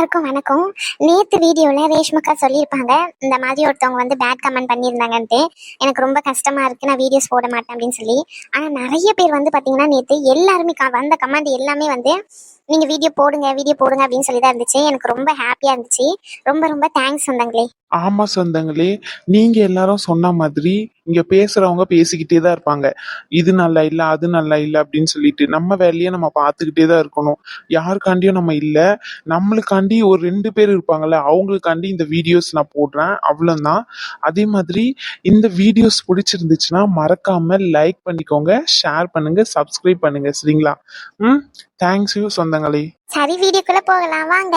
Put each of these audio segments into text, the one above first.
எல்லாருக்கும் வணக்கம். நேத்து வீடியோல ரேஷ்மக்கா சொல்லியிருப்பாங்க இந்த மாதிரி ஒருத்தவங்க வந்து பேட் கமெண்ட் பண்ணியிருந்தாங்கன்ட்டு. எனக்கு ரொம்ப கஷ்டமா இருக்கு நான் வீடியோஸ் போட மாட்டேன் அப்படின்னு சொல்லி. ஆனா நிறைய பேர் வந்து பாத்தீங்கன்னா நேத்து எல்லாருமே க- வந்த கமெண்ட் எல்லாமே வந்து நீங்க வீடியோ போடுங்க வீடியோ போடுங்க அப்படின்னு சொல்லி தான் இருந்துச்சு. எனக்கு ரொம்ப ஹாப்பியா இருந்துச்சு. ரொம்ப ரொம்ப தேங்க்ஸ் சொந்தங்களே. ஆமா சொந்தங்களே. நீங்க எல்லாரும் சொன்ன மாதிரி இங்க பேசுறவங்க பேசிக்கிட்டே தான் இருப்பாங்க. இது நல்லா இல்ல அது நல்லா இல்ல அப்படின்னு சொல்லிட்டு நம்ம வேலையை நம்ம பார்த்துக்கிட்டே தான் இருக்கணும். யாருக்காண்டியும் நம்ம இல்ல. நம்மளுக்காண்டி ஒரு ரெண்டு பேர் இருப்பாங்கல்ல அவங்களுக்காண்டி இந்த வீடியோஸ் நான் போடுறேன். அவ்வளவுதான். அதே மாதிரி இந்த வீடியோஸ் பிடிச்சிருந்துச்சுன்னா மறக்காம லைக் பண்ணிக்கோங்க ஷேர் பண்ணுங்க சப்ஸ்கிரைப் பண்ணுங்க. சரிங்களா? ம்? தேங்க்ஸ் யூ சொந்தங்களே. சரி வீடியோக்குள்ள போகலாம் வாங்க.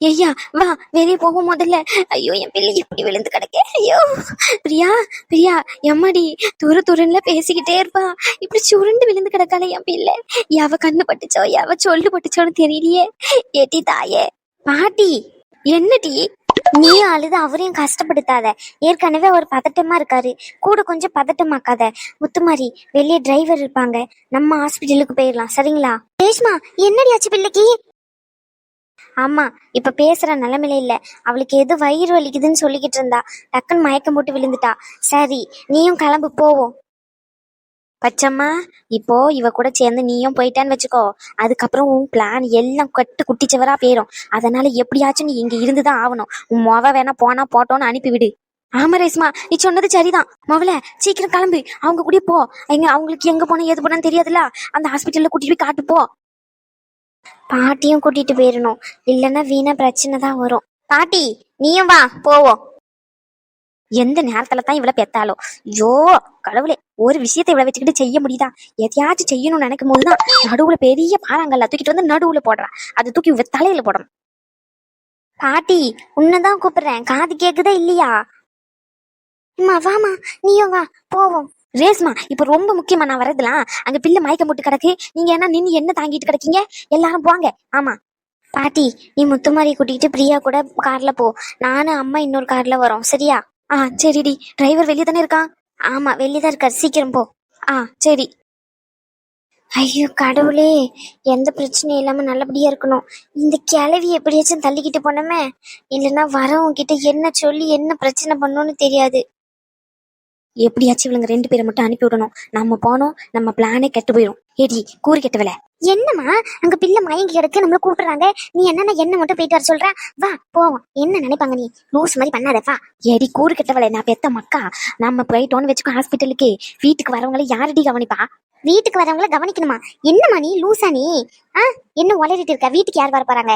ஐயா வா வெளியே போக முதல்ல. ஐயோ என் பிள்ளை எப்படி விழுந்து கிடக்க. ஐயோ. பிரியா பிரியா எம்மாடி துரு துருன்னுல பேசிக்கிட்டே இருப்பா. இப்படி சுருண்டு விழுந்து கிடக்கால என் பிள்ளை. எவ கண்ணு பட்டுச்சோ எவ சொல்லு பட்டுச்சோன்னு தெரியலையே. ஏட்டி தாயே. பாட்டி என்னடி? நீ அழுது அவரையும் கஷ்டப்படுத்தாத. ஏற்கனவே அவர் பதட்டமா இருக்காரு. கூட கொஞ்சம் பதட்டமாக்காத. முத்துமாரி வெளியே டிரைவர் இருப்பாங்க. நம்ம ஹாஸ்பிட்டலுக்கு போயிடலாம் சரிங்களா? ரேஷ்மா என்னடி ஆச்சு பிள்ளைக்கு? ஆமா இப்ப பேசுற நிலைமையில இல்ல. அவளுக்கு எது வயிறு வலிக்குதுன்னு சொல்லிக்கிட்டு இருந்தா. டக்குன்னு மயக்கம் போட்டு விழுந்துட்டா. சரி நீயும் கிளம்பு போவோம். பச்சம்மா இப்போ இவ கூட சேர்ந்து நீயும் போயிட்டான்னு வச்சுக்கோ. அதுக்கப்புறம் உன் பிளான் எல்லாம் கட்டு குட்டிச்சவரா போயிடும் அதனால எப்படியாச்சும் நீ இங்க இருந்துதான் ஆகணும். உன் மொவ வேணா போனா போட்டோன்னு அனுப்பிவிடு ஆமா ரேஸ்மா நீ சொன்னது சரிதான். மவள சீக்கிரம் கிளம்பு. அவங்க கூட போ. எங்க அவங்களுக்கு எங்க போனா எது போனான்னு தெரியாதுல்ல? அந்த ஹாஸ்பிட்டல்ல கூட்டிட்டு போய் காட்டு போ. பாட்டியும் கூட்டிட்டு போயிடணும் இல்லைன்னா வீணா பிரச்சனை தான் வரும். பாட்டி நீயும் வா போவோம். எந்த நேரத்துல தான் இவ்வளவு பெத்தாலோ? ஐயோ கடவுளே. ஒரு விஷயத்தை இவ்வளவு வச்சுக்கிட்டு செய்ய முடியுதா? எதையாச்சும் செய்யணும்னு நினைக்கும் போதுதான் நடுவுல பெரிய பாறாங்கல்ல தூக்கிட்டு வந்து நடுவுல போடுறா. அது தூக்கி தலையில போடணும். பாட்டி உன்னதான் கூப்பிடுறேன். காது கேக்குதா இல்லையா? அம்மா வாமா நீயும் வா போவோம். ரேஸ்மா இப்ப ரொம்ப முக்கியமா நான் வரதுலாம் அங்க பிள்ளை மயக்கம் போட்டு கிடக்கு. நீங்க என்ன நின்னு என்ன தாங்கிட்டு கிடக்கீங்க? எல்லாரும் போங்க. ஆமா. பாட்டி நீ முத்துமாரி கூட்டிட்டு பிரியா கூட கார்ல போ. நானும் அம்மா இன்னொரு கார்ல வரோம். சரியா? ஆ சரிடி. டிரைவர் வெளியே தானே இருக்கான்? ஆமா வெளியே தான் இருக்காரு. சீக்கிரம் போ. ஆ சரி. ஐயோ கடவுளே எந்த பிரச்சனையும் இல்லாம நல்லபடியா இருக்கணும். இந்த கிளவி எப்படியாச்சும் தள்ளிக்கிட்டு போனோமே இல்லைன்னா வரவங்க கிட்ட என்ன சொல்லி என்ன பிரச்சனை பண்ணணும்னு தெரியாது. எப்படியாச்சும் இவளுங்க ரெண்டு பேரை மட்டும் அனுப்பி விடணும். நம்ம போனோம் நம்ம பிளானே கெட்டு போயிடும் ஏடி கூறு கெட்டவல என்னம்மா? அங்க பிள்ளை மயங்கி கிடக்கு நம்மள கூப்பிடுறாங்க. நீ என்னன்னா என்ன மட்டும் போயிட்டு வர சொல்ற? வா போவோம். என்ன நினைப்பாங்க நீ? லூஸ் மாதிரி பண்ணாத வா. ஏடி கூறு கெட்டவளே நான் பெத்த மக்கா. நம்ம போயிட்டோன்னு வச்சுக்கோ ஹாஸ்பிட்டலுக்கு வீட்டுக்கு வரவங்களை யாரடி கவனிப்பா? வீட்டுக்கு வரவங்கள கவனிக்கணுமா? என்னம்மா நீ? லூசா நீ? ஆ? என்ன உளறிட்டு இருக்க? வீட்டுக்கு யார் வர போறாங்க?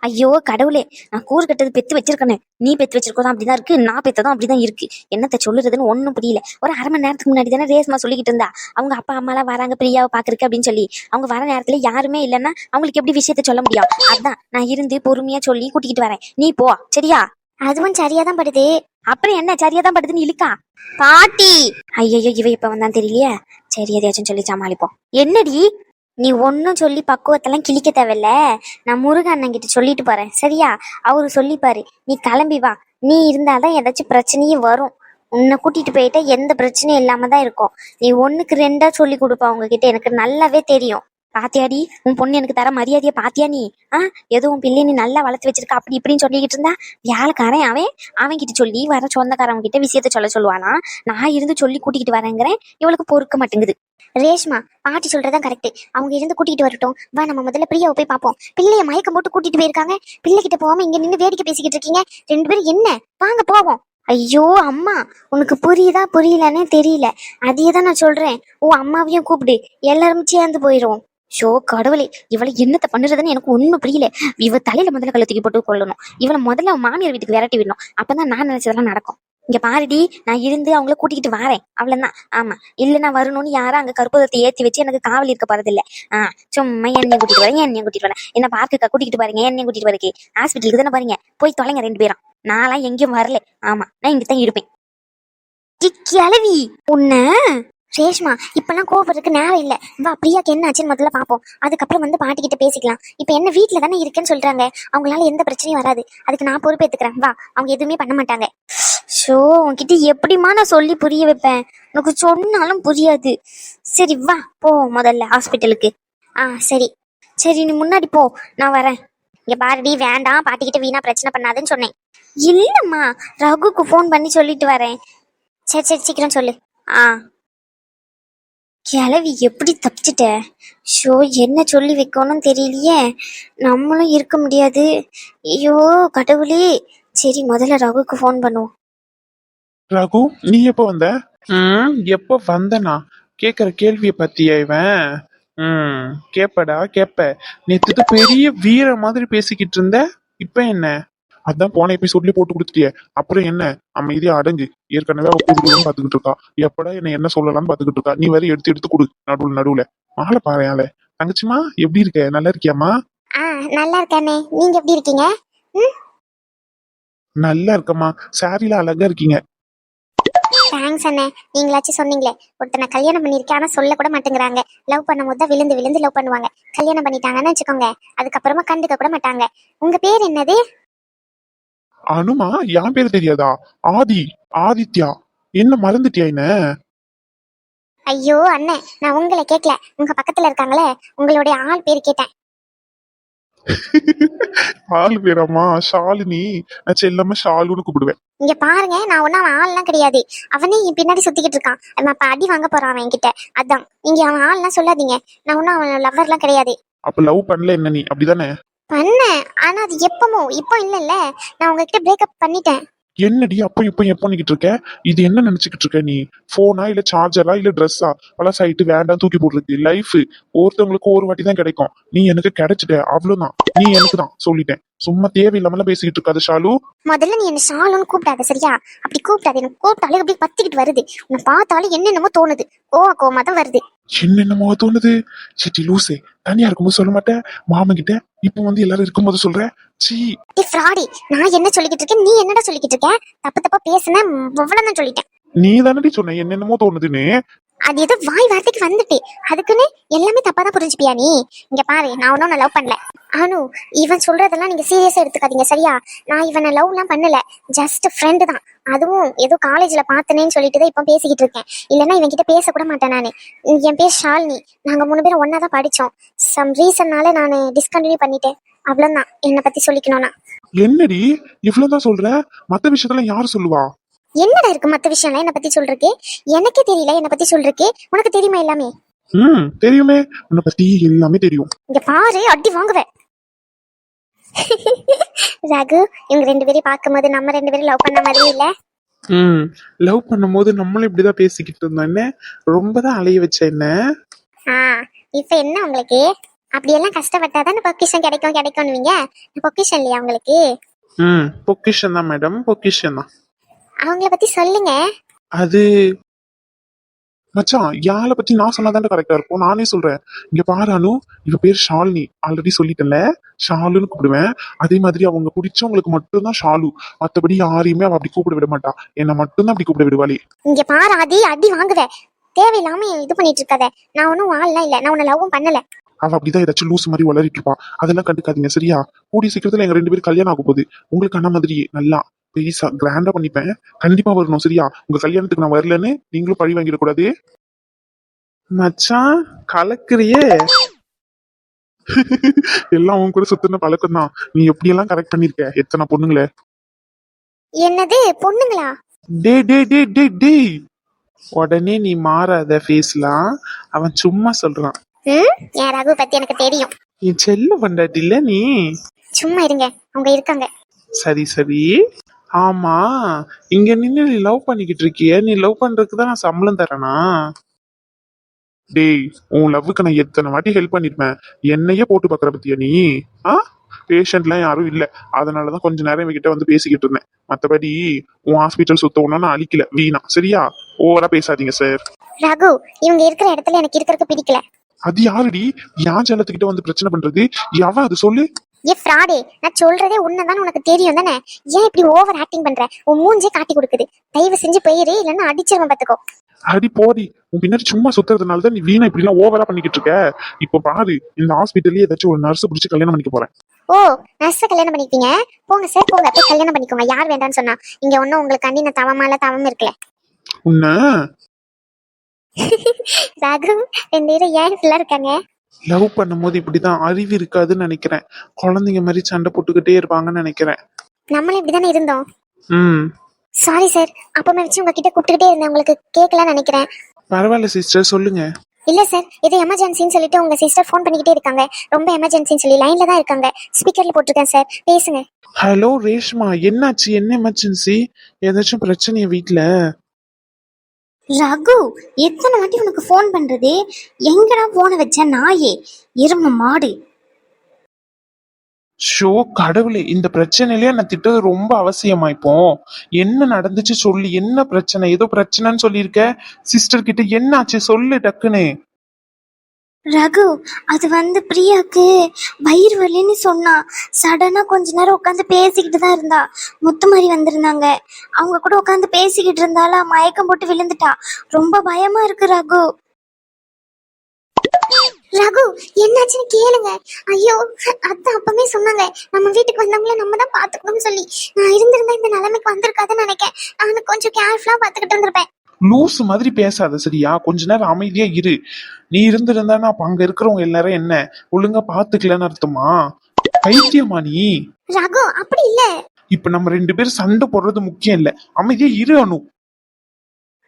ஐயோ கடவுளே நான் கூறு கட்டது பெத்து வச்சிருக்கேன்னு நீ பெத்து வச்சிருக்கோதான் அப்படிதான் இருக்கு நான் பெத்ததும் அப்படிதான் இருக்கு. என்னத்த சொல்லுறதுன்னு ஒன்றும் புரியல. ஒரு அரை மணி நேரத்துக்கு முன்னாடி தானே ரேஸ்மா சொல்லிக்கிட்டு இருந்தா. அவங்க அப்பா அம்மாலாம் வராங்க பிரியாவை பாக்குறக்கு அப்படின்னு சொல்லி. அவங்க வர நேரத்துல யாருமே இல்லைன்னா அவங்களுக்கு எப்படி விஷயத்த சொல்ல முடியும்? அதான் நான் இருந்து பொறுமையா சொல்லி கூட்டிக்கிட்டு வரேன். நீ போ சரியா? அதுவும் சரியா தான் படுது. அப்புறம் என்ன சரியா தான் படுதுன்னு இழுக்கா? பாட்டி! ஐயோ இவ இப்ப வந்தான் தெரியலையே. சரி எதையாச்சும் சொல்லி சமாளிப்போம். என்னடி? நீ ஒன்னும் சொல்லி பக்குவத்தெல்லாம் கிழிக்க தேவையில்ல. நான் முருகன் அண்ணன் கிட்ட சொல்லிட்டு போறேன். சரியா? அவரு சொல்லிப்பாரு. நீ கிளம்பி வா. நீ இருந்தாதான் ஏதாச்சும் பிரச்சனையும் வரும். உன்னை கூட்டிட்டு போயிட்டா எந்த பிரச்சனையும் இல்லாம தான் இருக்கும். நீ ஒண்ணுக்கு ரெண்டா சொல்லி கொடுப்பா உங்ககிட்ட. எனக்கு நல்லாவே தெரியும். பாத்தியாடி உன் பொண்ணு எனக்கு தர மரியாதைய பாத்தியா நீ? ஆ ஏதோ உன் பிள்ளை நீ நல்லா வளர்த்து வச்சிருக்க அப்படி இப்படின்னு சொல்லிக்கிட்டு இருந்தா வேலைக்காரன் அவன் அவன் கிட்ட சொல்லி வர சொந்தக்காரவங்க கிட்ட விஷயத்த சொல்ல சொல்லுவானா? நான் இருந்து சொல்லி கூட்டிக்கிட்டு வரேங்கிறேன் இவளுக்கு பொறுக்க மாட்டேங்குது. ரேஷ்மா பாட்டி சொல்றதுதான் கரெக்ட் அவங்க இருந்து கூட்டிகிட்டு வரட்டும். வா நம்ம முதல்ல பிரியாவை போய் பார்ப்போம். பிள்ளைய மயக்கம் போட்டு கூட்டிட்டு போயிருக்காங்க. பிள்ளை கிட்ட போகாம இங்க நின்று வேடிக்கை பேசிக்கிட்டு இருக்கீங்க. ரெண்டு பேரும் என்ன? வாங்க போவோம். ஐயோ அம்மா உனக்கு புரியுதா புரியலன்னே தெரியல. அதையே தான் நான் சொல்றேன். ஓ அம்மாவையும் கூப்பிடு. எல்லாரும் சேர்ந்து போயிடும் ஷோ கடவுளே இவளை என்னத்த பண்ணுறதுன்னு எனக்கு ஒன்றும் புரியல. இவ தலையில முதல்ல கழுத்துக்கு தூக்கி போட்டு கொள்ளணும் இவளை முதல்ல மாமியார் வீட்டுக்கு விரட்டி விடணும். அப்பதான் நான் நினைச்சதெல்லாம் நடக்கும். இங்க பாருடி நான் இருந்து அவங்கள கூட்டிக்கிட்டு வரேன். அவ்வளவுதான். ஆமா இல்ல நான் வரணும்னு யாரும் அங்க கற்பூரத்தை ஏத்தி வச்சு எனக்கு காவல் இருக்க போறதில்ல. ஆஹ் சும்மா என்னையும் கூட்டிட்டு வரேன் என்னையும் கூட்டிட்டு வரேன். என்ன பார்க்க கூட்டிகிட்டு பாருங்க என்னையும் கூட்டிட்டு வரக்கு ஹாஸ்பிட்டலுக்கு தானே பாருங்க போய் தொலைங்க ரெண்டு பேரும். நான்லாம் எங்கேயும் வரல. ஆமா நான் இங்கதான் இருப்பேன். கிளவி உன்ன ரேஷ்மா இப்பெல்லாம் கோபுறதுக்கு நேரம் இல்லை. வா பிரியாக்கு என்ன ஆச்சுன்னு முதல்ல பார்ப்போம் அதுக்கப்புறம் வந்து பாட்டிக்கிட்ட பேசிக்கலாம். இப்போ என்ன வீட்டில் தானே இருக்கேன்னு சொல்றாங்க. அவங்களால எந்த பிரச்சனையும் வராது. அதுக்கு நான் பொறுப்பேற்றுக்கிறேன் வா அவங்க எதுவுமே பண்ண மாட்டாங்க. ஷோ உன்கிட்ட எப்படிமா நான் சொல்லி புரிய வைப்பேன்? உனக்கு சொன்னாலும் புரியாது. சரி வா போ முதல்ல ஹாஸ்பிட்டலுக்கு. ஆ சரி. சரி நீ முன்னாடி போ. நான் வரேன். இங்கே பாரடி வேண்டாம். பாட்டிக்கிட்ட வீணா பிரச்சனை பண்ணாதுன்னு சொன்னேன். இல்லைம்மா ரகுக்கு ஃபோன் பண்ணி சொல்லிட்டு வரேன். சரி சரி சீக்கிரம் சொல்லு. ஆ. கிளவி எப்படி தப்பிச்சிட்ட? ஷோ என்ன சொல்லி வைக்கணும்னு தெரியலையே. நம்மளும் இருக்க முடியாது. ஐயோ கடவுளே. சரி முதல்ல ரகுக்கு ஃபோன் பண்ணுவோம். ரகு நீ எப்போ வந்த? ம். எப்போ வந்தனா? கேக்குற கேள்விய பத்தியா இவன்? ம். கேப்படா கேப்ப. நேத்து பெரிய வீர மாதிரி பேசிக்கிட்டு இருந்த. இப்ப என்ன? அதான் போன எபிசோட்லயே போட்டு கொடுத்துட்டியே. அப்புறம் என்ன? அமைதியா அடங்கு. ஏற்கனவே அவ குடுக்குறோம் பாத்துக்கிட்டு இருக்கா. எப்படா என்ன என்ன சொல்லலாம்னு பாத்துக்கிட்டு இருக்கா? நீ வேற எடுத்து எடுத்து கொடு நடுவுல நடுவுல. பாரு ஆளை. தங்கச்சிமா எப்படி இருக்க? நல்லா இருக்கியாமா நல்லா இருக்கேனே. நீங்க எப்படி இருக்கீங்க? நல்லா இருக்கம்மா. சாரில அழகா இருக்கீங்க. தேங்க்ஸ் அண்ணே. நீங்களாச்சும் சொன்னீங்களே. ஒருத்தனை கல்யாணம் பண்ணியிருக்கேன். ஆனா சொல்ல கூட மாட்டேங்கிறாங்க. லவ் பண்ணும்போது தான் விழுந்து விழுந்து லவ் பண்ணுவாங்க. கல்யாணம் பண்ணிட்டாங்கன்னு வச்சுக்கோங்க. அதுக்கப்புறமா கண்டுக்க கூட மாட்டாங்க. உங்க பேர் என்னது? அனுமா என் பேர் தெரியாதா? ஆதி ஆதித்யா. என்ன மறந்துட்டியா என்ன? ஐயோ அண்ணே நான் உங்களை கேட்கல. உங்க பக்கத்துல இருக்காங்களே உங்களுடைய ஆள் பேர் கேட்டேன். ஆள் பேராமா ஷாலினி. நான் செல்லம்மா ஷாலுன்னு கூப்பிடுவேன். இங்க பாருங்க நான் ஒன்னும் அவன் ஆள்லாம் கிடையாது. அவனே என் பின்னாடி சுத்திக்கிட்டு இருக்கான். அவன் அப்ப அடி வாங்க போறான் அவன் என்கிட்ட. அதான். நீங்க அவன் ஆள்லாம் சொல்லாதீங்க. நான் ஒன்னும் அவன் லவ்வர்லாம் கிடையாது. அப்ப லவ் பண்ணல என்ன நீ? அப்படிதானே? பண்ணேன். ஆனா அது எப்பமோ இப்போ இல்லைல்ல. நான் உங்ககிட்ட பிரேக்கப் பண்ணிட்டேன். என்னடி அப்போ இப்போ எப்போ நிக்கிட்டு இருக்க? இது என்ன நினைச்சுக்கிட்டு இருக்க நீ? போனா இல்ல சார்ஜரா இல்ல ட்ரெஸ்ஸா சைட்டு வேண்டாம் தூக்கி போடுறது. லைஃப் ஒருத்தவங்களுக்கு ஒரு வாட்டி தான் கிடைக்கும். நீ எனக்கு கிடைச்சிட்ட. அவ்வளவுதான். நீ எனக்கு தான். சொல்லிட்டேன். சும்மா தேவையில்லாமலாம் பேசிக்கிட்டு இருக்காது ஷாலு. முதல்ல நீ என்ன ஷாலுன்னு கூப்பிடாத சரியா? அப்படி கூப்பிடாத எனக்கு கூப்பிட்டாலே அப்படி பத்திக்கிட்டு வருது. உன்னை பார்த்தாலும் என்னென்னமோ தோணுது. கோவா கோவமா தான் வருது. என்னென்னமோ தோணுது? சிட்டி லூசே. தனியா இருக்கும்போது சொல்ல மாட்டேன். மாமன் கிட்ட இப்போ வந்து எல்லாரும் இருக்கும்போது சொல்ற சீ. ஏ ஃப்ராடி நான் என்ன சொல்லிக்கிட்டு இருக்கேன்? நீ என்னடா சொல்லிக்கிட்டு இருக்க? தப்பு தப்பா பேசுனேன் அவ்வளவுதான் சொல்லிட்டேன். நீ தானடி சொன்ன என்னென்னமோ தோணுதுன்னு. அது ஏதோ வாய் வார்த்தைக்கு வந்துட்டு. அதுக்குன்னு எல்லாமே தப்பா தான் புரிஞ்சுப்பியா நீ? இங்க பாரு நான் ஒன்னும் லவ் பண்ணல. அனு இவன் சொல்றதெல்லாம் நீங்க சீரியஸா எடுத்துக்காதீங்க சரியா? நான் இவனை லவ்லாம் பண்ணல. ஜஸ்ட் ஃப்ரெண்டு தான். அதுவும் ஏதோ காலேஜ்ல பார்த்தனேன்னு சொல்லிட்டு தான் இப்போ பேசிக்கிட்டு இருக்கேன். இல்லைன்னா இவன் கிட்ட பேச கூட மாட்டேன் நானு. என் பேர் ஷாலினி. நாங்க மூணு பேரும் ஒன்னா தான் படிச்சோம். சம் ரீசன்னால நான் டிஸ்கண்டினியூ பண்ணிட்டேன். அவ்வளவுதான். என்னை பத்தி சொல்லிக்கணும்னா. என்னடி இவ்வளவுதான் சொல்ற? மத்த விஷயத்தெல்லாம் யார் சொல்லுவா? என்னடா இருக்கு மத்த விஷயம்லாம்? என்னை பத்தி சொல்றதுக்கு? எனக்கே தெரியல என்னை பத்தி சொல்றதுக்கு. உனக்கு தெரியுமா எல்லாமே? ம் தெரியுமே. உன்னை பத்தி எல்லாமே தெரியும். இங்க பாரு அடி வாங்குவேன் ரகு இவங்க ரெண்டு பேரையும் பார்க்கும்போது நம்ம ரெண்டு பேரும் லவ் பண்ண மாதிரி இல்ல? ம் லவ் பண்ணும்போது நம்மளும் இப்படிதான் பேசிக்கிட்டு இருந்தோம். என்ன? ரொம்ப தான் அலைய வச்ச என்ன? ஆ இப்ப என்ன உங்களுக்கு? அப்படியெல்லாம் கஷ்டப்பட்டாதான் பொக்கிஷன் கிடைக்கும் கிடைக்கும்னுவீங்க? பொக்கிஷன் இல்லையா உங்களுக்கு? ம் பொக்கிஷன் தான் மேடம் பொக்கிஷன் தான். அவங்கள பத்தி சொல்லுங்க. அது மச்சான் யாரை பத்தி நான் சொன்னாதான் கரெக்டா இருக்கும். நானே சொல்றேன். இங்க பாரு அனு இவ பேர் ஷாலினி. ஆல்ரெடி சொல்லிட்டேன்ல? ஷாலுன்னு கூப்பிடுவேன். அதே மாதிரி அவங்க பிடிச்சவங்களுக்கு மட்டும்தான் ஷாலு. மத்தபடி யாரையுமே அவ அப்படி கூப்பிட விட மாட்டா. என்னை மட்டும்தான் அப்படி கூப்பிட விடுவாளே. இங்க பாரு அடி அடி வாங்குவேன் தேவையில்லாம இது பண்ணிட்டு இருக்காத. நான் ஒன்னும் வாழலாம் இல்ல. நான் உன்னை லவ்வும் பண்ணல. அவ அப்படிதான் ஏதாச்சும் லூஸ் மாதிரி வளரிட்டு இருப்பா. அதெல்லாம் கண்டுக்காதீங்க சரியா? கூடிய சீக்கிரத்துல எங்க ரெண்டு பேரும் கல்யாணம் ஆக போகுது. உங்களுக்கு அண்ணா மாதிரி நல்லா. பெருசா கிராண்டா பண்ணிப்பேன். கண்டிப்பா வரணும் சரியா? உங்க கல்யாணத்துக்கு நான் வரலன்னு நீங்களும் பழி வாங்கிட கூடாது. மச்சான் கலக்குறியே. எல்லாம் உன் கூட சுத்தின பழக்கம் தான் நீ எப்படியெல்லாம் கரெக்ட் பண்ணிருக்க? எத்தனை பொண்ணுங்களே? என்னது பொண்ணுங்களா? டே டே டே டே டே உடனே நீ மாறாத ஃபேஸ்லாம் அவன் சும்மா சொல்றான். என் ரகு பத்தி எனக்கு தெரியும். நீ செல்ல பண்டாட்டி இல்ல நீ? சும்மா இருங்க அவங்க இருக்காங்க. சரி சரி. ஆமா. இங்க நின்னு நீ லவ் பண்ணிக்கிட்டு இருக்கிய. நீ லவ் பண்றதுக்கு தான் நான் சம்பளம் தரேனா? டேய் உன் லவ்வுக்கு நான் எத்தனை வாட்டி ஹெல்ப் பண்ணிருப்பேன்? என்னையே போட்டு பாக்குற பத்தியா நீ? ஆ? பேஷண்ட்லாம் யாரும் இல்ல. அதனாலதான் கொஞ்ச நேரம் இவகிட்ட வந்து பேசிக்கிட்டு இருந்தேன். மத்தபடி உன் ஹாஸ்பிட்டல் சுத்த ஒண்ணும் நான் அழிக்கல. வீணா. சரியா? ஓவரா பேசாதீங்க சார் ரகு இவங்க இருக்கிற இடத்துல எனக்கு இருக்கிறதுக்கு பிடிக்கல. அது யாருடி? யான் ஜலத்துக்கிட்ட வந்து பிரச்சனை பண்றது? எவன் அது? சொல்லு. ஏ ஃப்ராடே நான் சொல்றதே உன்னதான் உனக்கு தெரியும் தானே? ஏன் இப்படி ஓவர் ஆக்டிங் பண்ற? உன் மூஞ்சே காட்டி கொடுக்குது. தயவு செஞ்சு போயிரு இல்லைன்னா அடிச்சிருவேன் பாத்துக்கோ அடி போடி. உன் பின்னாடி சும்மா சுத்துறதுனால தான் நீ வீணா இப்படி எல்லாம் ஓவரா பண்ணிக்கிட்டு இருக்க. இப்போ பாரு இந்த ஹாஸ்பிட்டல்லயே ஏதாச்சும் ஒரு நர்ஸ் பிடிச்சி கல்யாணம் பண்ணிக்க போறேன். ஓ நர்ஸை கல்யாணம் பண்ணிப்பீங்க போங்க சார் போங்க. போய் கல்யாணம் பண்ணிக்கோங்க. யார் வேண்டாம்னு சொன்னா. இங்க ஒன்னும் உங்களுக்கு அண்ணி நான் தவமால தவம் இருக்கல. உன்ன? ரகு ரெண்டு பேரும் ஏன் ஃபுல்லா இருக்காங்க? லவ் பண்ணும்போது இப்படிதான் அறிவு இருக்காதுன்னு நினைக்கிறேன். குழந்தைங்க மாதிரி சண்டை போட்டுக்கிட்டே இருப்பாங்கன்னு நினைக்கிறேன். நம்மளும் இப்படிதானே இருந்தோம். ம். சாரி சார் அப்பமே வச்சு உங்ககிட்ட கூப்பிட்டுக்கிட்டே இருந்தேன். உங்களுக்கு கேட்கலன்னு நினைக்கிறேன். பரவாயில்ல சிஸ்டர் சொல்லுங்க. இல்ல சார் இது எமர்ஜென்சின்னு சொல்லிட்டு உங்க சிஸ்டர் ஃபோன் பண்ணிக்கிட்டே இருக்காங்க. ரொம்ப எமர்ஜென்சின்னு சொல்லி லைன்ல தான் இருக்காங்க. ஸ்பீக்கர்ல போட்டிருக்கேன் சார் பேசுங்க. ஹலோ ரேஷ்மா. என்னாச்சு? என்ன எமர்ஜென்சி ஏதாச்சும் பிரச்சனையா வீட்ல? ரகு எத்தனை வாட்டி உனக்கு ஃபோன் பண்றதே? எங்கடா போன வச்ச நாயே? எரும மாடு. ஷோ கடவுளே இந்த பிரச்சனையிலே நான் திட்டது ரொம்ப அவசியமா இப்போ? என்ன நடந்துச்சு சொல்லு என்ன பிரச்சனை? ஏதோ பிரச்சனைன்னு சொல்லியிருக்க? சிஸ்டர் கிட்ட என்னாச்சு? சொல்லு டக்குன்னு. ரகு அது வந்து பிரியாக்கு வயிறு வலின்னு சொன்னா. சடனா கொஞ்ச நேரம் உட்காந்து பேசிக்கிட்டு தான் இருந்தா. முத்து மாதிரி வந்திருந்தாங்க. அவங்க கூட உட்காந்து பேசிக்கிட்டு இருந்தால மயக்கம் போட்டு விழுந்துட்டா. ரொம்ப பயமா இருக்கு ரகு. ரகு என்னாச்சுன்னு கேளுங்க. ஐயோ அத்தை அப்பமே சொன்னாங்க. நம்ம வீட்டுக்கு வந்தவங்கள நம்ம தான் பாத்துக்கணும்னு சொல்லி. நான் இருந்திருந்தா இந்த நிலைமைக்கு வந்திருக்காதுன்னு நினைக்கேன். நான் கொஞ்சம் கேர்ஃபுல்லா பாத்துக்கிட்டு இருந்திருப்பேன். லூஸ் மாதிரி பேசாத சரியா? கொஞ்ச நேரம் அமைதியா இரு. நீ இருந்திருந்தானா அப்ப அங்க இருக்கிறவங்க எல்லாரும் என்ன? ஒழுங்கா பாத்துக்கலன்னு அர்த்தமா? பைத்தியமா நீ? ரகு அப்படி இல்ல. இப்ப நம்ம ரெண்டு பேரும் சண்டை போடுறது முக்கியம் இல்ல. அமைதியா இரு அனு.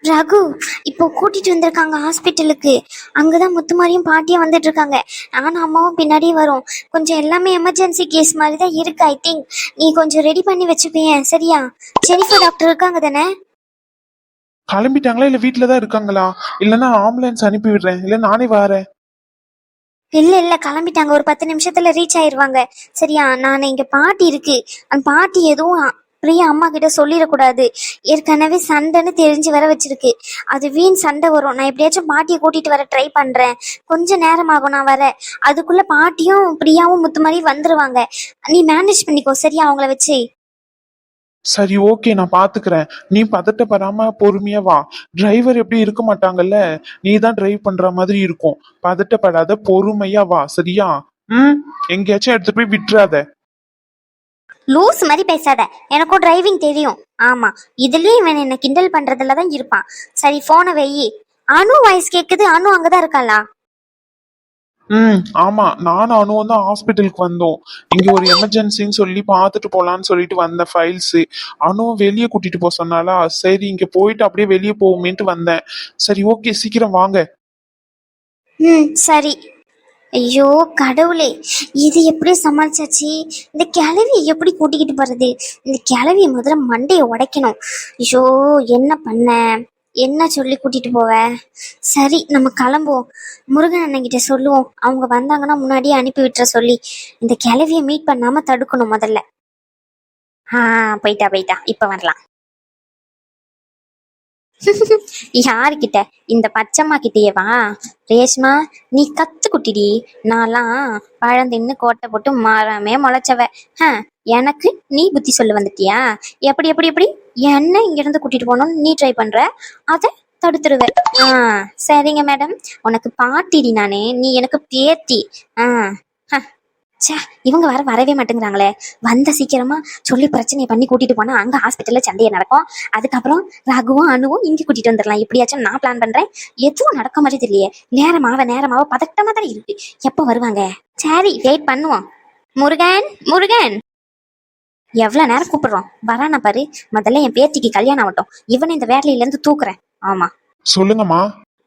ரகு இப்போ கூட்டிட்டு வந்திருக்காங்க ஹாஸ்பிட்டலுக்கு. அங்கதான் முத்துமாரியும் பாட்டியும் வந்துட்டு இருக்காங்க நானும் அம்மாவும் பின்னாடியே வரோம். கொஞ்சம் எல்லாமே எமர்ஜென்சி கேஸ் மாதிரி தான் இருக்கு ஐ திங்க் நீ கொஞ்சம் ரெடி பண்ணி வச்சுப்பேன் சரியா? ஜெனிஃபர் டாக்டர் இருக்காங்க தானே? கிளம்பிட்டாங்களா இல்ல வீட்டுலதான் இருக்காங்களா? இல்லன்னா ஆம்புலன்ஸ் அனுப்பி விடுறேன் இல்ல நானே வரேன். இல்ல இல்ல கிளம்பிட்டாங்க. ஒரு பத்து நிமிஷத்துல ரீச் ஆயிருவாங்க. சரியா? நான் இங்க பாட்டி இருக்கு. அந்த பாட்டி எதுவும் பிரியா அம்மா கிட்ட சொல்லிடக்கூடாது. ஏற்கனவே சண்டைன்னு தெரிஞ்சு வர வச்சிருக்கு. அது வீண் சண்டை வரும். நான் எப்படியாச்சும் பாட்டியை கூட்டிட்டு வர ட்ரை பண்றேன். கொஞ்ச நேரம் ஆகும் நான் வர. அதுக்குள்ள பாட்டியும் பிரியாவும் முத்து மாதிரி வந்துருவாங்க. நீ மேனேஜ் பண்ணிக்கோ. சரியா? அவங்கள வச்சு. சரி ஓகே நான் பாத்துக்கிறேன். நீ பதட்டப்படாம பொறுமையா வா. டிரைவர் எப்படி இருக்க மாட்டாங்கல்ல? நீ தான் டிரைவ் பண்ற மாதிரி இருக்கும். பதட்டப்படாத பொறுமையா வா சரியா? ம்? எங்கேயாச்சும் எடுத்துட்டு போய் விட்டுறாத. லூஸ் மாதிரி பேசாத. எனக்கும் டிரைவிங் தெரியும். ஆமா இதுலயும் இவன் என்ன கிண்டல் பண்றதுல தான் இருப்பான். சரி போனை வெயி அனு வாய்ஸ் கேக்குது. அனு அங்கதான் இருக்காளா? ம். ஆமா நானும் அனுவும் தான் ஹாஸ்பிட்டலுக்கு வந்தோம். இங்க ஒரு எமர்ஜென்சின்னு சொல்லி பார்த்துட்டு போலான்னு சொல்லிட்டு வந்த ஃபைல்ஸ் அனுவும் வெளியே கூட்டிட்டு போக சொன்னாலா சரி இங்க போயிட்டு அப்படியே வெளியே போவோமேன்ட்டு வந்தேன். சரி ஓகே சீக்கிரம் வாங்க. ம் சரி. ஐயோ கடவுளே இது எப்படி சமாளிச்சாச்சு? இந்த கிளவியை எப்படி கூட்டிக்கிட்டு போறது? இந்த கிளவியை முதல்ல மண்டையை உடைக்கணும். ஐயோ என்ன பண்ண? என்ன சொல்லி கூட்டிட்டு போவ? சரி நம்ம கிளம்புவோம். முருகன் அண்ணங்கிட்ட சொல்லுவோம். அவங்க வந்தாங்கன்னா முன்னாடியே அனுப்பி விட்டுற சொல்லி. இந்த கிளவியை மீட் பண்ணாம தடுக்கணும் முதல்ல. ஆ போயிட்டா போயிட்டா. இப்ப வரலாம். யாருக்கிட்ட இந்த பச்சம்மா கிட்டேவா ரேஷ்மா நீ கத்து குட்டிடி நான்லாம் பழம் தின்னு கோட்டை போட்டு மாறாமே முளைச்சவ. ஹ, எனக்கு நீ புத்தி சொல்ல வந்துட்டியா? எப்படி எப்படி எப்படி? என்ன இங்கேருந்து கூட்டிகிட்டு போகணும்னு நீ ட்ரை பண்ணுற அதை தடுத்துடுவேன் ஆ சரிங்க மேடம் உனக்கு பாட்டிடி நானே நீ எனக்கு பேத்தி. ஆ சே ச்சே இவங்க வர வரவே மாட்டேங்கிறாங்களே. வந்த சீக்கிரமா சொல்லி பிரச்சனையை பண்ணி கூட்டிட்டு போனா அங்க ஹாஸ்பிட்டல்ல சண்டையை நடக்கும். அதுக்கப்புறம் ரகுவும் அணுவும் இங்க கூட்டிட்டு வந்துடலாம் எப்படியாச்சும் நான் பிளான் பண்றேன். எதுவும் நடக்க மாதிரி தெரியலையே. நேரமாவ நேரமாவ பதட்டமா தான் இருக்கு. எப்போ வருவாங்க? சரி வெயிட் பண்ணுவோம். முருகன் முருகன். எவ்வளவு நேரம் கூப்பிடுறோம்? வரானா பாரு. முதல்ல என் பேத்திக்கு கல்யாணம் ஆகட்டும். இவனை இந்த வேலையில இருந்து தூக்குறேன். ஆமா. சொல்லுங்கம்மா.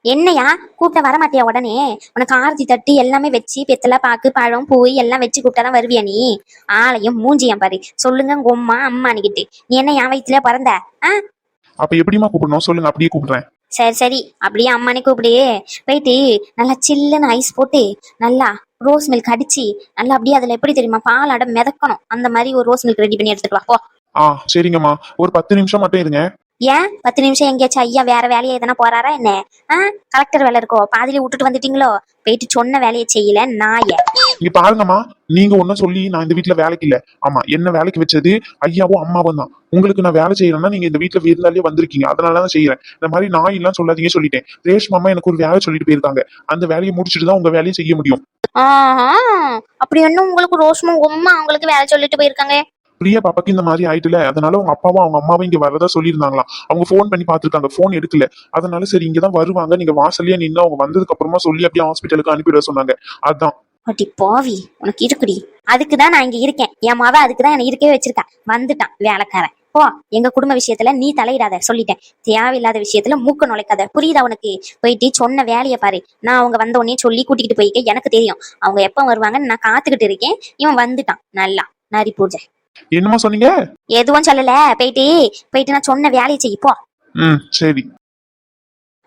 என்னையா? கூப்பிட்ட வர மாட்டியா உடனே? உனக்கு ஆரத்தி தட்டி எல்லாமே வச்சு பெத்தல பாக்கு பழம் பூ எல்லாம் வச்சு கூப்பிட்டாதான் வருவியா நீ? ஆளையும் மூஞ்சியம் பாரு. சொல்லுங்க உங்க அம்மா அம்மா நிக்கிட்டு நீ என்ன என் வயிற்றுல பிறந்த? ஆ? அப்ப எப்படிம்மா கூப்பிடணும்? சொல்லுங்க அப்படியே கூப்பிடுறேன். சரி சரி. அப்படியே அம்மானே கூப்பிடு. போயிட்டு நல்லா சில்லுன்னு ஐஸ் போட்டு நல்லா ரோஸ் மில்க் அடிச்சு நல்லா அப்படியே அதுல எப்படி தெரியுமா பாலாட மிதக்கணும். அந்த மாதிரி ஒரு ரோஸ் மில்க் ரெடி பண்ணி எடுத்துட்டு வா போ. ஆ சரிங்கம்மா. ஒரு பத்து நிமிஷம் மட்டும் இருங்க. ஏன்? பத்து நிமிஷம் எங்கேயாச்சும் ஐயா வேற வேலையை எதனா போறாரா என்ன? ஆ கலெக்டர் வேலை இருக்கோ? பாதியில விட்டுட்டு வந்துட்டீங்களோ? போயிட்டு சொன்ன வேலையை செய்யல நாய. இங்க பாருங்கம்மா. நீங்க ஒன்னும் சொல்லி நான் இந்த வீட்ல வேலைக்கு இல்ல. ஆமா என்ன வேலைக்கு வச்சது? ஐயாவும் அம்மாவும் தான். உங்களுக்கு நான் வேலை செய்யறேன்னா நீங்க இந்த வீட்ல விருந்தாலே வந்திருக்கீங்க. அதனால தான் செய்யறேன். இந்த மாதிரி நான் எல்லாம் சொல்லாதீங்க சொல்லிட்டேன். ரேஷ் மாமா எனக்கு ஒரு வேலை சொல்லிட்டு போயிருக்காங்க. அந்த வேலையை முடிச்சுட்டு தான் உங்க வேலையை செய்ய முடியும். ஆஹா. அப்படி என்ன உங்களுக்கு ரோஷமும் உம்மா உங்களுக்கு வேலை சொல்லிட்டு போயிருக்காங்க? பிரியா பாப்பாக்கு இந்த மாதிரி ஆயிட்டுல அதனால உங்க அப்பாவும் அவங்க அம்மாவும் இங்க வரதா சொல்லியிருந்தாங்களாம். அவங்க ஃபோன் பண்ணி பார்த்திருக்காங்க ஃபோன் எடுக்கல. அதனால சரி இங்கதான் வருவாங்க நீங்க வாசல்லயே நின்று அவங்க வந்ததுக்கு அப்புறமா சொல்லி அப்படியே ஹாஸ்பிட்டலுக்கு அனுப்பிவிட சொன்னாங்க. அதான். அடி பாவி உனக்கு இருக்குடி. அதுக்கு தான் நான் இங்க இருக்கேன். என் மாவ அதுக்கு தான் என்னை இருக்கவே வச்சிருக்கா. வந்துட்டான் வேலைக்காரன். போ எங்க குடும்ப விஷயத்துல நீ தலையிடாத சொல்லிட்டேன். தேவையில்லாத விஷயத்துல மூக்க நுழைக்காத. புரியுதா உனக்கு? போயிட்டு சொன்ன வேலையை பாரு. நான் அவங்க வந்த உடனே சொல்லி கூட்டிக்கிட்டு போய்க்க எனக்கு தெரியும். அவங்க எப்ப வருவாங்கன்னு நான் காத்துக்கிட்டு இருக்கேன். இவன் வந்துட்டான். நல்லா. நரி பூஜை. என்னமா சொன்னீங்க? எதுவும் சொல்லல. போயிட்டு போயிட்டு நான் சொன்ன வேலையை செய். போ. ம் சரி.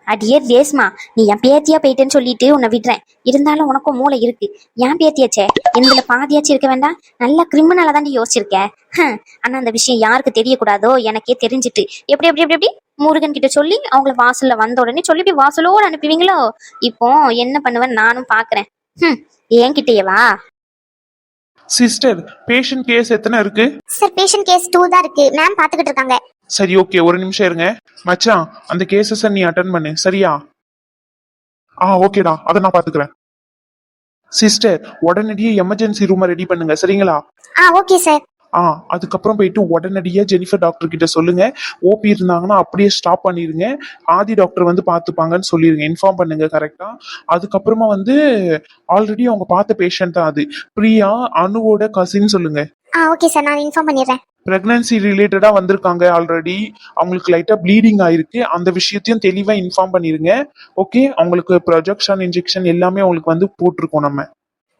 அடியே ரேஸ்மா நீ என் பேத்தியா போயிட்டேன்னு சொல்லிட்டு உன்னை விடுறேன். இருந்தாலும் உனக்கும் மூளை இருக்கு. என் பேத்தியாச்சே? என்ன பாதியாச்சும் இருக்க வேண்டாம். நல்லா கிரிமினலா தான் யோசிச்சிருக்க. ஹம், ஆனா அந்த விஷயம் யாருக்கு தெரியக்கூடாதோ எனக்கே தெரிஞ்சிட்டு. எப்படி எப்படி எப்படி எப்படி? முருகன் கிட்ட சொல்லி அவங்கள வாசல்ல வந்த உடனே சொல்லி இப்படி வாசலோடு அனுப்புவீங்களோ? இப்போ என்ன பண்ணுவேன் நானும் பாக்குறேன். ஹம், என்கிட்டயே வா. சிஸ்டர் பேஷண்ட் கேஸ் எத்தனை இருக்கு? சார் பேஷண்ட் கேஸ் டூ தான் இருக்கு. மேம் பாத்துக்கிட்டு இருக்காங்க. சரி ஓகே ஒரு நிமிஷம் இருங்க. மச்சான் அந்த கேசஸ நீ அட்டன் பண்ணு. சரியா? ஆ ஓகேடா அதை நான் பாத்துக்கிறேன் சிஸ்டர் உடனடியே எமர்ஜென்சி ரூமை ரெடி பண்ணுங்க. சரிங்களா? ஆ ஓகே சார் ஆ அதுக்கப்புறம் போயிட்டு உடனடியாக ஜெனிஃபர் டாக்டர் கிட்ட சொல்லுங்க. ஓபி இருந்தாங்கன்னா அப்படியே ஸ்டாப் பண்ணிருங்க. ஆதி டாக்டர் வந்து பார்த்துப்பாங்கன்னு சொல்லிருங்க. இன்ஃபார்ம் பண்ணுங்க கரெக்டா அதுக்கப்புறமா வந்து ஆல்ரெடி அவங்க பார்த்த பேஷண்ட் தான் அது. பிரியா அனுவோட கசின் சொல்லுங்க. ஆ ஓகே சார் நான் இன்ஃபார்ம் பண்ணிடுறேன். பிரெக்னன்சி ரிலேட்டடா வந்திருக்காங்க ஆல்ரெடி அவங்களுக்கு லைட்டா ப்ளீடிங் ஆயிருக்கு. அந்த விஷயத்தையும் தெளிவா இன்ஃபார்ம் பண்ணிருங்க. ஓகே அவங்களுக்கு ப்ரொஜெக்ஷன் இன்ஜெக்ஷன் எல்லாமே அவங்களுக்கு வந்து போட்டிருக்கோம் நம்ம.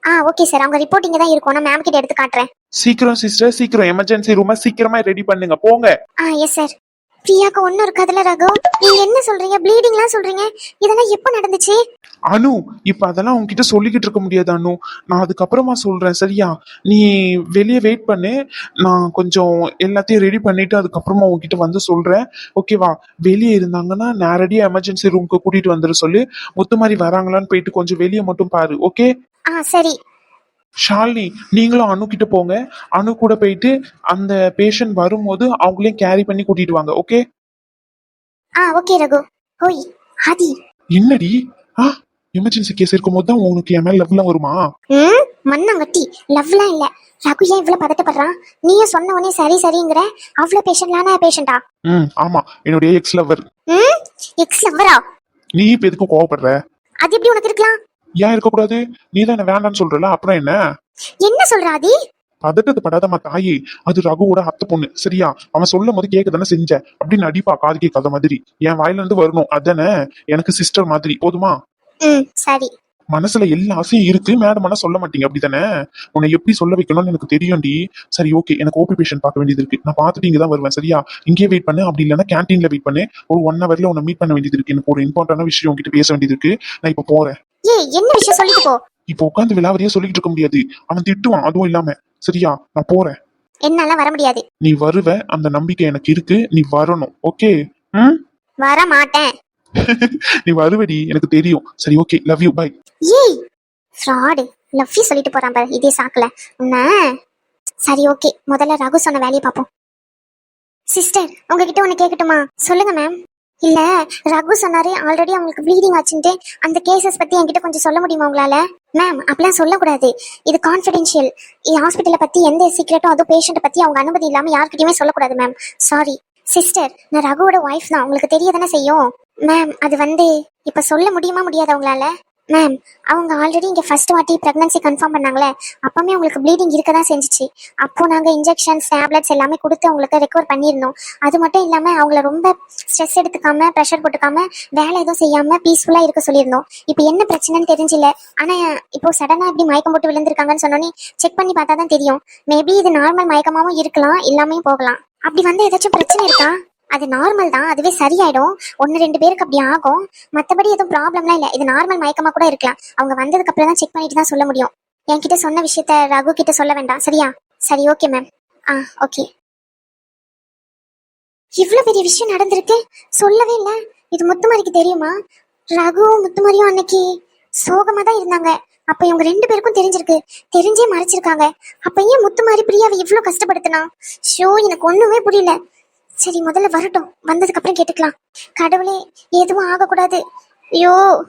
ஆ ஓகே சார் அவங்க ரிப்போர்ட் இங்க தான் இருக்கும். நான் மேம் கிட்ட எடுத்து காட்டுறேன். சீக்கிரம் சிஸ்டர் சீக்கிரம் எமர்ஜென்சி ரூமை சீக்கிரமா ரெடி பண்ணுங்க. போங்க. ஆ எஸ் சார் பிரியாக்கு ஒன்றும் இருக்காதுல்ல ரகு நீங்க என்ன சொல்றீங்க? ப்ளீடிங்லாம் சொல்றீங்க? இதெல்லாம் எப்போ நடந்துச்சு? அனு இப்ப அதெல்லாம் உன்கிட்ட சொல்லிக்கிட்டு இருக்க முடியாது அனு. நான் அதுக்கப்புறமா சொல்றேன் சரியா? நீ வெளியே வெயிட் பண்ணு. நான் கொஞ்சம் எல்லாத்தையும் ரெடி பண்ணிட்டு அதுக்கப்புறமா உன்கிட்ட வந்து சொல்றேன். ஓகேவா வெளியே இருந்தாங்கன்னா நேரடியா எமர்ஜென்சி ரூமுக்கு கூட்டிட்டு வந்துட சொல்லு. முத்து மாதிரி வராங்களான்னு போயிட்டு கொஞ்சம் வெளியே மட்டும் பாரு ஓகே ஆ சரி. ஷாலினி நீங்களும் அனு கிட்ட போங்க. அனு கூட போயிட்டு அந்த பேஷண்ட் வரும்போது அவங்களையும் கேரி பண்ணி கூட்டிட்டு வாங்க ஓகே ஆ ஓகே ரகு. ஓய் ஆதி. என்னடி? ஆ எமர்ஜென்சி கேஸ் இருக்கும்போது தான் உனக்கு என் மேல லவ்லாம் வருமா? ம் மண்ணங்கட்டி. லவ்லாம் இல்ல. ரகு ஏன் இவ்வளவு பதட்டப்படுறான்? நீயும் சொன்ன உடனே சரி சரிங்கிற. அவ்வளவு பேஷண்ட்லான பேஷண்டா ம் ஆமா. என்னுடைய எக்ஸ் லவர் ம் எக்ஸ் லவ்வரா நீ இப்ப எதுக்கும் கோவப்படுற? அது எப்படி உனக்கு இருக்கலாம்? ஏன் இருக்கக்கூடாது? நீ தான் என்ன வேண்டாம்னு சொல்றல அப்புறம் என்ன? என்ன சொல்ற ஆதி? பதட்டத்து படாதம்மா தாயி. அது ரகுவோட அத்தை பொண்ணு. சரியா? அவன் சொல்லும் போது கேட்க தானே செஞ்ச. அப்படின்னு நடிப்பா காது கேட்காத மாதிரி. என் வாயில இருந்து வரணும். அதானே? எனக்கு சிஸ்டர் மாதிரி. போதுமா? சரி. மனசுல எல்லா ஆசையும் இருக்கு. மேடம் ஆனா சொல்ல மாட்டீங்க. அப்படிதானே உன்னை எப்படி சொல்ல வைக்கணும்னு எனக்கு தெரியும்டி. சரி ஓகே எனக்கு ஓபி பேஷண்ட் பார்க்க வேண்டியது இருக்கு. நான் பார்த்துட்டு இங்க தான் வருவேன். சரியா? இங்கேயே வெயிட் பண்ணு. அப்படி இல்லைன்னா கேன்டீன்ல வெயிட் பண்ணு. ஒரு ஒன் ஹவர்ல உன்னை மீட் பண்ண வேண்டியது இருக்கு. எனக்கு ஒரு இம்பார்ட்டன்டான விஷயம் உங்ககிட்ட பேச வேண்டியது இருக்கு. நான் இப்ப போறேன். என்ன விஷயம்? சொல்லிட்டு போ. இப்போ உட்காந்து விளாவரியா சொல்லிட்டு இருக்க முடியாது. அவன் திட்டுவான். அதுவும் இல்லாம. சரியா? நான் போறேன். என்னால வர முடியாது. நீ வருவ. அந்த நம்பிக்கை எனக்கு இருக்கு. நீ வரணும். ஓகே ம்? வர மாட்டேன் நீ வருவடி எனக்கு தெரியும். சரி ஓகே லவ் யூ பை ஏய் ஃப்ராடு லவ் யூ சொல்லிட்டு போறான் பாரு இதே சாக்கல. உன்ன? சரி ஓகே முதல்ல ரகு சொன்ன வேலையை பார்ப்போம். சிஸ்டர் உங்ககிட்ட ஒன்று கேட்கட்டுமா சொல்லுங்க மேம் இல்ல ரகு சொன்னாரு ஆல்ரெடி அவங்களுக்கு ப்ளீடிங் ஆச்சுன்ட்டு அந்த கேசஸ் பத்தி என்கிட்ட கொஞ்சம் சொல்ல முடியுமா உங்களால? மேம் அப்படிலாம் சொல்லக்கூடாது. இது கான்ஃபிடென்ஷியல் ஹாஸ்பிட்டலை பத்தி எந்த சீக்ரெட்டும் அதுவும் பேஷண்ட்டை பத்தி அவங்க அனுமதி இல்லாம யார்கிட்டயுமே சொல்லக்கூடாது மேம் சாரி சிஸ்டர் நான் ரகுவோட ஒய்ஃப் தான். உங்களுக்கு தெரிய தானே செய்யும்? மேம் அது வந்து இப்ப சொல்ல முடியுமா முடியாது அவங்களால மேம் அவங்க ஆல்ரெடி இங்கே ஃபர்ஸ்ட் வாட்டி ப்ரெக்னன்சி கன்ஃபார்ம் பண்ணாங்களே அப்பவுமே உங்களுக்கு ப்ளீடிங் இருக்க தான் செஞ்சுச்சு. அப்போ நாங்கள் இன்ஜெக்ஷன்ஸ் டேப்லெட்ஸ் எல்லாமே கொடுத்து அவங்களுக்கு ரெக்கவர் பண்ணியிருந்தோம். அது மட்டும் இல்லாமல் அவங்கள ரொம்ப ஸ்ட்ரெஸ் எடுத்துக்காம ப்ரெஷர் போட்டுக்காம வேலை எதுவும் செய்யாமல் பீஸ்ஃபுல்லாக இருக்க சொல்லியிருந்தோம். இப்போ என்ன பிரச்சனைன்னு தெரிஞ்சில்ல ஆனால் இப்போ சடனாக இப்படி மயக்கம் போட்டு விழுந்திருக்காங்கன்னு சொன்னோன்னே செக் பண்ணி பார்த்தா தான் தெரியும். மேபி இது நார்மல் மயக்கமாகவும் இருக்கலாம் இல்லாமையும் போகலாம். அப்படி வந்து ஏதாச்சும் பிரச்சனை இருக்கா? அது நார்மல் தான் அதுவே சரியாயிடும். ஒன்று ரெண்டு பேருக்கு அப்படி ஆகும். மற்றபடி எதுவும் ப்ராப்ளம்லாம் இல்லை. இது நார்மல் மயக்கமாக கூட இருக்கலாம். அவங்க வந்ததுக்கு அப்புறம் தான் செக் பண்ணிட்டு தான் சொல்ல முடியும். என்கிட்ட சொன்ன விஷயத்த ரகு கிட்ட சொல்ல வேண்டாம். சரியா? சரி ஓகே மேம் ஆ ஓகே இவ்வளோ பெரிய விஷயம் நடந்திருக்கு? சொல்லவே இல்லை. இது முத்துமாரிக்கு தெரியுமா? ரகுவும் முத்துமாரியும் அன்னைக்கு சோகமாக தான் இருந்தாங்க. அப்போ இவங்க ரெண்டு பேருக்கும் தெரிஞ்சிருக்கு. தெரிஞ்சே மறைச்சிருக்காங்க. அப்போ ஏன் முத்துமாரி பிரியாவை இவ்வளோ கஷ்டப்படுத்தினா? ஷோ எனக்கு ஒன்றுமே புரியல. சரி முதல்ல வரட்டும். வந்ததுக்கு அப்புறம் கேட்டுக்கலாம். கடவுளே எதுவும் ஆகக்கூடாது. ஐயோ.